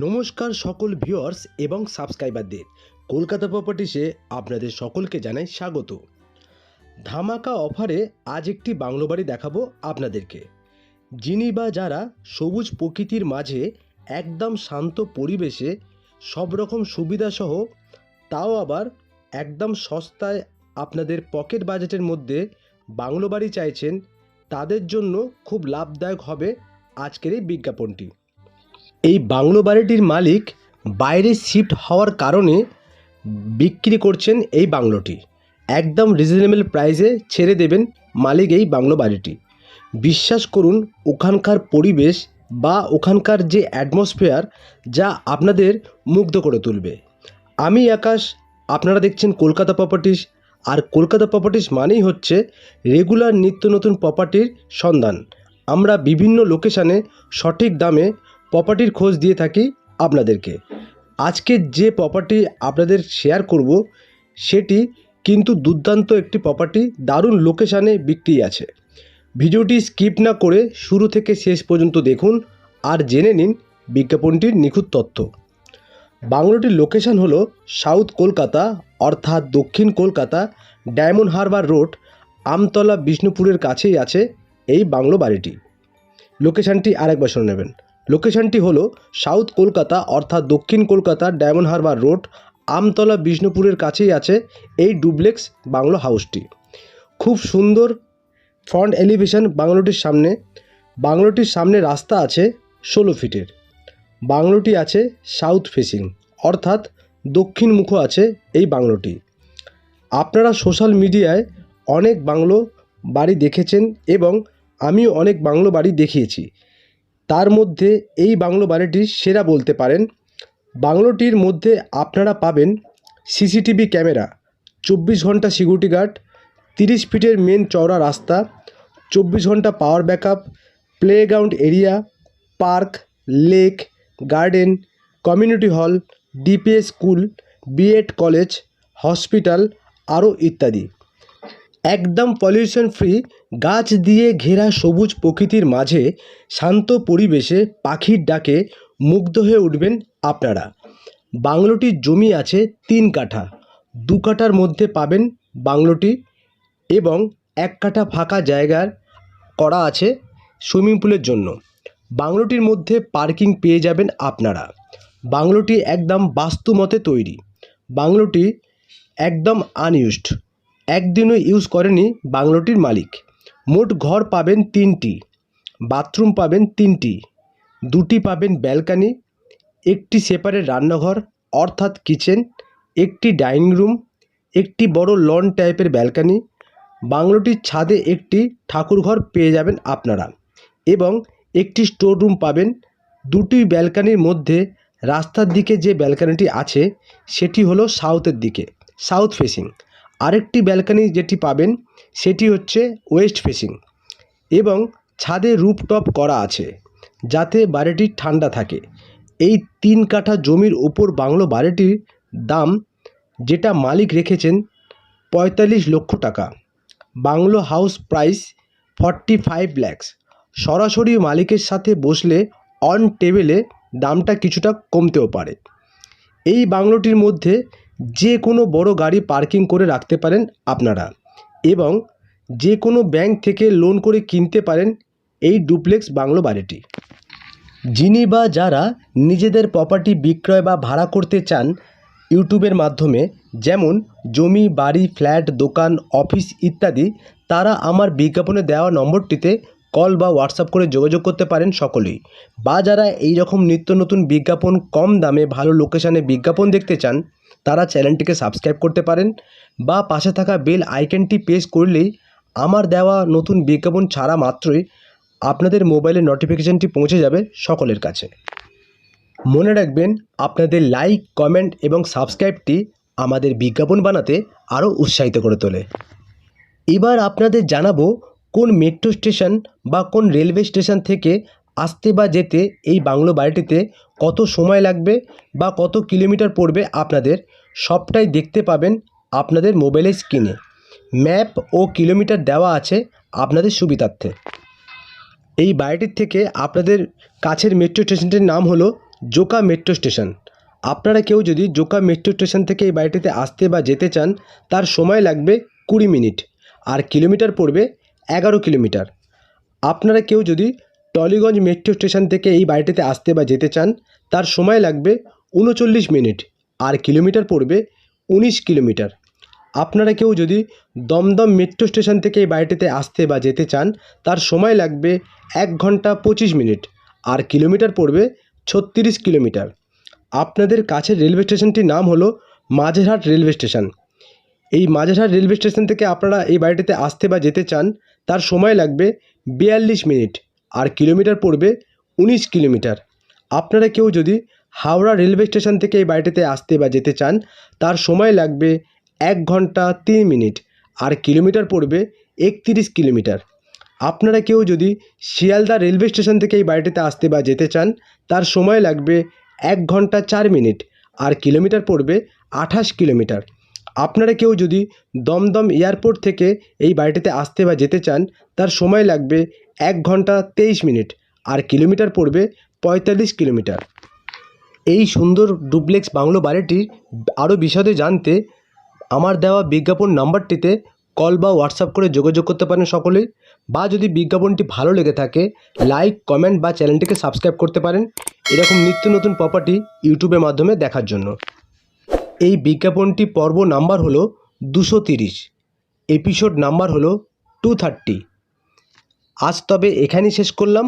নমস্কার সকল ভিউয়ার্স এবং সাবস্ক্রাইবারদের কলকাতা প্রপার্টিসে আপনাদের সকলকে জানাই স্বাগত। ধামাকা অফারে আজ একটি বাংলো বাড়ি দেখাবো আপনাদেরকে। যিনি বা যারা সবুজ প্রকৃতির মাঝে একদম শান্ত পরিবেশে সব রকম সুবিধাসহ তাও আবার একদম সস্তায় আপনাদের পকেট বাজেটের মধ্যে বাংলো বাড়ি চাইছেন, তাদের জন্য খুব লাভদায়ক হবে আজকের এই বিজ্ঞাপনটি। এই বাংলো বাড়িটির মালিক বাইরে শিফট হওয়ার কারণে বিক্রি করছেন এই বাংলোটি। একদম রিজনেবল প্রাইসে ছেড়ে দেবেন মালিক এই বাংলো বাড়িটি। বিশ্বাস করুন, ওখানকার পরিবেশ বা ওখানকার যে অ্যাটমসফিয়ার যা আপনাদের মুগ্ধ করে তুলবে। আমি আকাশ, আপনারা দেখছেন কলকাতা প্রপার্টিস আর কলকাতা প্রপার্টিস মানেই হচ্ছে রেগুলার নিত্য নতুন প্রপার্টির সন্ধান। আমরা বিভিন্ন লোকেশানে সঠিক দামে প্রপার্টির খোঁজ দিয়ে থাকি আপনাদেরকে। আজকে যে প্রপার্টি আপনাদের শেয়ার করব, সেটি কিন্তু দুর্দান্ত একটি প্রপার্টি দারুণ লোকেশানে বিক্রি আছে। ভিডিওটি স্কিপ না করে শুরু থেকে শেষ পর্যন্ত দেখুন আর জেনে নিন বিজ্ঞাপনটির নিখুঁত তথ্য। বাংলোটির লোকেশান হলো সাউথ কলকাতা, অর্থাৎ দক্ষিণ Kolkata Diamond Harbour Road Amtala বিষ্ণুপুরের কাছেই আছে এই বাংলো বাড়িটি। লোকেশানটি আরেকবার শুনে নেবেন। লোকেশনটি হলো সাউথ কলকাতা অর্থাৎ দক্ষিণ Kolkata Diamond Harbour Road Amtala বিষ্ণুপুরের কাছেই আছে এই ডুপ্লেক্স বাংলো হাউসটি খুব সুন্দর ফ্রন্ট এলিভেশন বাংলোটির সামনে। বাংলোটির সামনে রাস্তা আছে ষোলো ফিটের। বাংলোটি আছে সাউথ ফেসিং অর্থাৎ দক্ষিণ মুখ আছে এই বাংলোটি। আপনারা সোশ্যাল মিডিয়ায় অনেক বাংলো বাড়ি দেখেছেন এবং আমিও অনেক বাংলো বাড়ি দেখিয়েছি। তার মধ্যে এই বাংলো বাড়িটি সেরা বলতে পারেন। বাংলোটির মধ্যে আপনারা পাবেন সিসিটিভি ক্যামেরা, চব্বিশ ঘণ্টা সিকিউরিটি গার্ড, তিরিশ ফিটের মেন চওড়া রাস্তা, চব্বিশ ঘণ্টা power backup, playground area, park, lake, garden, community hall, DPS school, BEd college, hospital আরও ইত্যাদি। একদম পলিউশন ফ্রি গাছ দিয়ে ঘেরা সবুজ প্রকৃতির মাঝে শান্ত পরিবেশে পাখির ডাকে মুগ্ধ হয়ে উঠবেন আপনারা। বাংলোটির জমি আছে তিন কাঠা, দু কাঠার মধ্যে পাবেন বাংলোটি এবং এক কাঠা ফাঁকা জায়গার করা আছে সুইমিং পুলের জন্য। বাংলোটির মধ্যে পার্কিং পেয়ে যাবেন আপনারা। বাংলোটি একদম বাস্তুমতে তৈরি। বাংলোটি একদম আনইউজড একদিনও ইউজ করেনি বাংলোটির মালিক। মোট ঘর পাবেন তিনটি, বাথরুম পাবেন তিনটি, দুটি পাবেন ব্যালকানি, একটি সেপারেট রান্নাঘর, অর্থাৎ কিচেন, একটি ডাইনিং রুম, একটি বড় লন টাইপের ব্যালকানি। বাংলোটির ছাদে একটি ঠাকুরঘর পেয়ে যাবেন আপনারা এবং একটি স্টোর রুম পাবেন। দুটি ব্যালকানির মধ্যে রাস্তার দিকে যে ব্যালকানিটি আছে, সেটি হলো সাউথের দিকে, সাউথ ফেসিং। আরেকটি ব্যালকানি যেটি পাবেন, সেটি হচ্ছে ওয়েস্ট ফেসিং এবং ছাদে রুপটপ করা আছে, যাতে বাড়িটি ঠান্ডা থাকে। এই তিন কাঠা জমির ওপর বাংলো বাড়িটির দাম, যেটা মালিক রেখেছেন, পঁয়তাল্লিশ লক্ষ টাকা। Bungalow house price forty five lakhs. সরাসরি মালিকের সাথে বসলে অন টেবিলে দামটা কিছুটা কমতেও পারে। এই বাংলোটির মধ্যে যে কোনো বড় গাড়ি পার্কিং করে রাখতে পারেন আপনারা এবং যে কোনো ব্যাংক থেকে লোন করে কিনতে পারেন এই ডুপ্লেক্স বাংলো বাড়িটি। যিনি বা যারা নিজেদের প্রপার্টি বিক্রয় বা ভাড়া করতে চান ইউটিউবের মাধ্যমে, যেমন জমি, বাড়ি, ফ্ল্যাট, দোকান, অফিস ইত্যাদি, তারা আমার বিজ্ঞাপনে দেওয়া নম্বরটিতে কল বা হোয়াটসঅ্যাপ করে যোগাযোগ করতে পারেন সকলেই। বা যারা এই রকম নিত্য নতুন বিজ্ঞাপন কম দামে ভালো লোকেশানে বিজ্ঞাপন দেখতে চান তারা চ্যানেলটিকে সাবস্ক্রাইব করতে পারেন বা পাশে থাকা বেল আইকনটি প্রেস করলেই আমার দেওয়া নতুন বিজ্ঞাপন ছাড়া মাত্রই আপনাদের মোবাইলে নোটিফিকেশানটি পৌঁছে যাবে সকলের কাছে। মনে রাখবেন, আপনাদের লাইক কমেন্ট এবং সাবস্ক্রাইবটি আমাদের বিজ্ঞাপন বানাতে আরও উৎসাহিত করে তোলে। এবার আপনাদের জানাব কোন মেট্রো স্টেশন বা কোন রেলওয়ে স্টেশন থেকে আসতে বা যেতে এই বাংলো বাড়িটিতে কত সময় লাগবে বা কত কিলোমিটার পড়বে আপনাদের সবটাই দেখতে পাবেন আপনাদের মোবাইলের স্ক্রিনে। ম্যাপ ও কিলোমিটার দেওয়া আছে আপনাদের সুবিধার্থে। এই বাড়িটির থেকে আপনাদের কাছের মেট্রো স্টেশনটির নাম হলো জোকা মেট্রো স্টেশন। আপনারা কেউ যদি জোকা মেট্রো স্টেশন থেকে এই বাড়িটিতে আসতে বা যেতে চান, তার সময় লাগবে কুড়ি মিনিট। আর কিলোমিটার পড়বে এগারো কিলোমিটার। আপনারা কেউ যদি টলিগঞ্জ মেট্রো স্টেশন থেকে এই বাড়িটিতে আসতে বা যেতে চান, তার সময় লাগবে উনচল্লিশ মিনিট। আর কিলোমিটার পড়বে উনিশ কিলোমিটার। আপনারা কেউ যদি দমদম মেট্রো স্টেশন থেকে এই বাড়িটিতে আসতে বা যেতে চান, তার সময় লাগবে এক ঘণ্টা পঁচিশ মিনিট। আর কিলোমিটার পড়বে ছত্রিশ কিলোমিটার। আপনাদের কাছের রেলওয়ে স্টেশনটির নাম হলো মাঝেরহাট রেলওয়ে স্টেশন। এই মাঝেরহাট রেলওয়ে স্টেশন থেকে আপনারা এই বাড়িটিতে আসতে বা যেতে চান, তার সময় লাগবে বিয়াল্লিশ মিনিট। আর কিলোমিটার পড়বে উনিশ কিলোমিটার। আপনারা কেউ যদি হাওড়া রেলওয়ে স্টেশন থেকে এই বাড়িটিতে আসতে বা যেতে চান, তার সময় লাগবে এক ঘণ্টা তিন মিনিট আর কিলোমিটার পড়বে একতিরিশ কিলোমিটার। আপনারা কেউ যদি শিয়ালদা রেলওয়ে স্টেশন থেকে এই বাড়িটিতে আসতে বা যেতে চান, তার সময় লাগবে এক ঘণ্টা চার মিনিট আর কিলোমিটার পড়বে আঠাশ কিলোমিটার। আপনারা কেউ যদি দমদম এয়ারপোর্ট থেকে এই বাড়িটিতে আসতে বা যেতে চান, তার সময় লাগবে এক ঘণ্টা তেইশ মিনিট আর কিলোমিটার পড়বে পঁয়তাল্লিশ কিলোমিটার। এই সুন্দর ডুপ্লেক্স বাংলো বাড়িটির আরও বিশদে জানতে আমার দেওয়া বিজ্ঞাপন নাম্বারটিতে কল বা হোয়াটসঅ্যাপ করে যোগাযোগ করতে পারেন সকলেই বা যদি বিজ্ঞাপনটি ভালো লেগে থাকে, লাইক, কমেন্ট বা চ্যানেলটিকে সাবস্ক্রাইব করতে পারেন। এরকম নিত্য নতুন প্রপার্টি ইউটিউবের মাধ্যমে দেখার জন্য। এই বিজ্ঞাপনটি পর্ব নাম্বার হলো দুশো তিরিশ। এপিসোড নাম্বার হলো টু থার্টি আজ তবে এখানেই শেষ করলাম।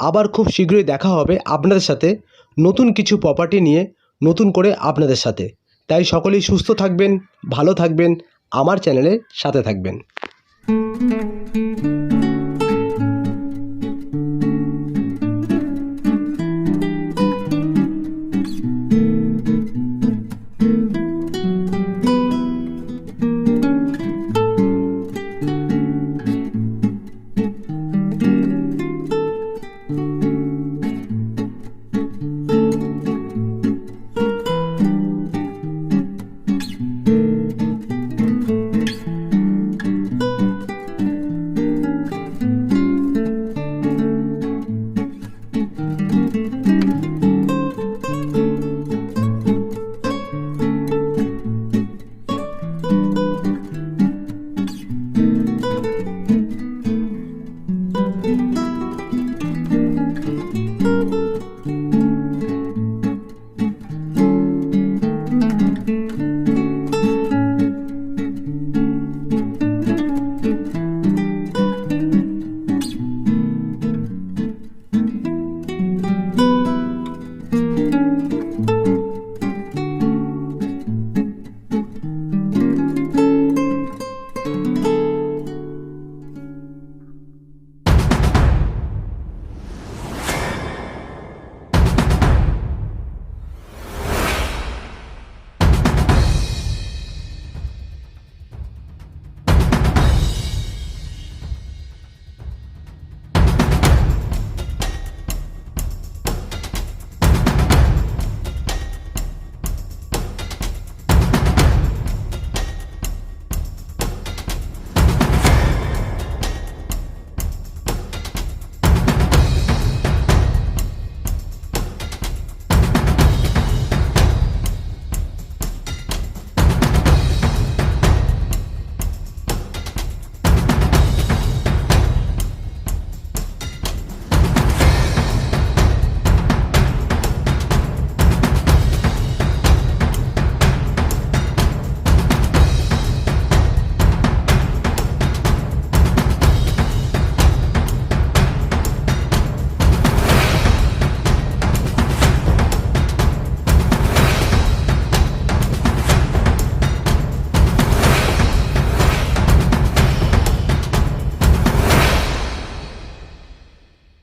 আবার খুব শীঘ্রই দেখা হবে আপনাদের সাথে নতুন কিছু প্রপার্টি নিয়ে, নতুন করে আপনাদের সাথে। তাই সকলেই সুস্থ থাকবেন, ভালো থাকবেন, আমার চ্যানেলের সাথে থাকবেন।